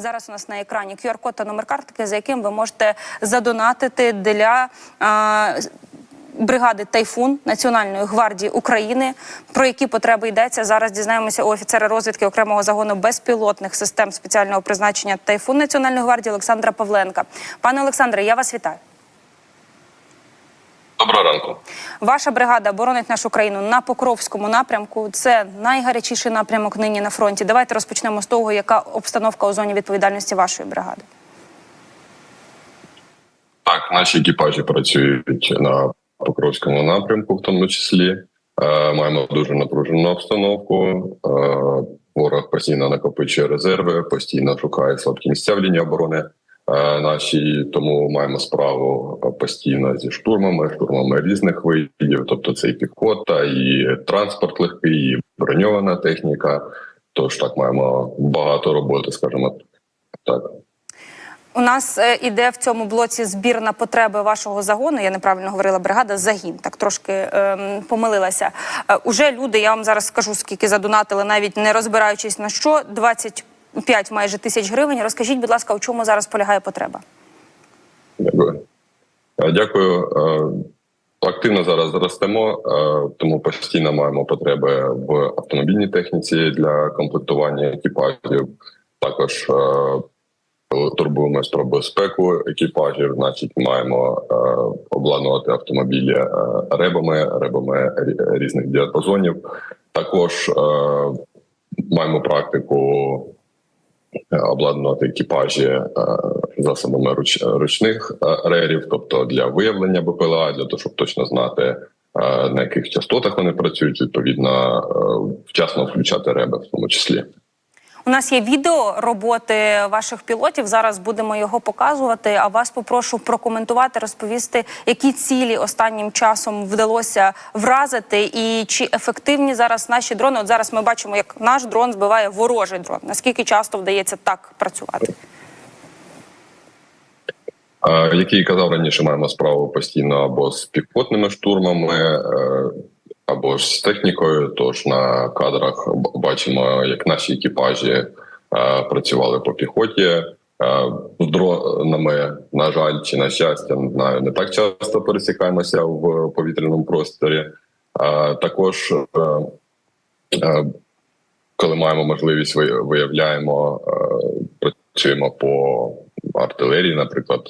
Зараз у нас на екрані QR-код та номер картки, за яким ви можете задонатити для а, бригади Тайфун Національної гвардії України. Про які потреби йдеться зараз? Дізнаємося у офіцера розвідки окремого загону безпілотних систем спеціального призначення Тайфун Національної гвардії Олександра Павленка. Пане Олександре, я вас вітаю. Доброго ранку. Ваша бригада боронить нашу країну на Покровському напрямку. Це найгарячіший напрямок нині на фронті. Давайте розпочнемо з того, яка обстановка у зоні відповідальності вашої бригади. Так, наші екіпажі працюють на Покровському напрямку, в тому числі. Е, маємо дуже напружену обстановку. Е, ворог постійно накопичує резерви, постійно шукає слабкі місця в лінії оборони. Е, наші тому маємо справу постійно зі штурмами, штурмами різних видів. Тобто це і піхота, і транспорт легкий, і броньована техніка. Тож так маємо багато роботи, скажімо так. У нас е, іде в цьому блоці збір на потреби вашого загону. Я неправильно говорила бригада. Загін так трошки ем, помилилася. Е, уже люди, я вам зараз скажу, скільки задонатили, навіть не розбираючись на що 25 майже тисяч гривень. Розкажіть, будь ласка, у чому зараз полягає потреба? Дякую. Е, Дякую. Е, Активно зараз ростемо, е, тому постійно маємо потреби в автомобільній техніці для комплектування екіпажів. Також турбуємось про безпеку екіпажів. Значить, маємо обладнувати автомобілі ребами, ребами різних діапазонів. Також маємо практику обладнувати екіпажі е, засобами руч, ручних е, рерів, тобто для виявлення БПЛА, для того, щоб точно знати е, на яких частотах вони працюють, відповідно е, вчасно включати реби, в тому числі. У нас є відео роботи ваших пілотів. Зараз будемо його показувати. А вас попрошу прокоментувати, розповісти, які цілі останнім часом вдалося вразити, і чи ефективні зараз наші дрони. От зараз ми бачимо, як наш дрон збиває ворожий дрон. Наскільки часто вдається так працювати? Як я і казав раніше, маємо справу постійно або з піхотними штурмами, е, або ж з технікою. Тож на кадрах бачимо, як наші екіпажі е, працювали по піхоті. Е, З дронами, на жаль, чи на щастя, не знаю, не так часто пересікаємося в повітряному просторі. Е, Також коли маємо можливість, виявляємо, працюємо по артилерії, наприклад,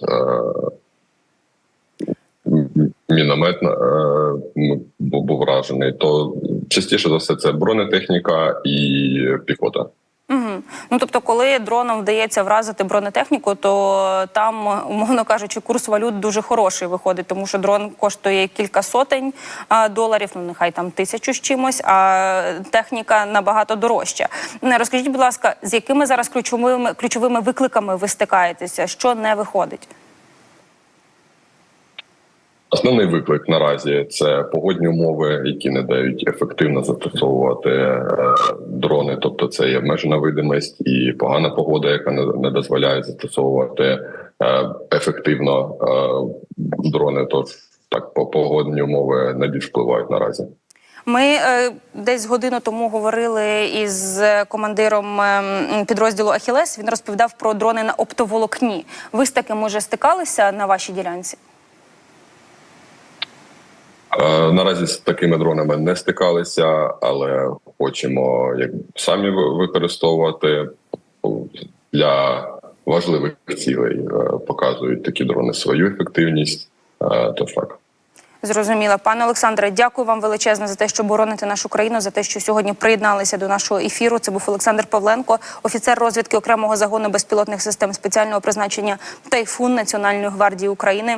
міномет е, був вражений, то частіше за все це бронетехніка і піхота. Угу. Ну тобто, коли дроном вдається вразити бронетехніку, то там, умовно кажучи, курс валют дуже хороший виходить, тому що дрон коштує кілька сотень доларів, ну нехай там тисячу з чимось, а техніка набагато дорожча. Не, Розкажіть, будь ласка, з якими зараз ключовими ключовими викликами ви стикаєтеся? Що не виходить? Основний виклик наразі це погодні умови, які не дають ефективно застосовувати е, дрони. Тобто, це і обмежена видимість і погана погода, яка не, не дозволяє застосовувати е, ефективно е, дрони. Тож так по погодні умови найбільш впливають наразі. Ми десь годину тому говорили із командиром е, підрозділу Ахілес. Він розповідав про дрони на оптоволокні. Ви з таким може стикалися на вашій ділянці? Наразі з такими дронами не стикалися, але хочемо як самі ви- використовувати для важливих цілей. Е, Показують такі дрони свою ефективність. Е, Тож так. Зрозуміла, пане Олександре, дякую вам величезно за те, що бороните нашу країну, за те, що сьогодні приєдналися до нашого ефіру. Це був Олександр Павленко, офіцер розвідки окремого загону безпілотних систем спеціального призначення Тайфун Національної гвардії України.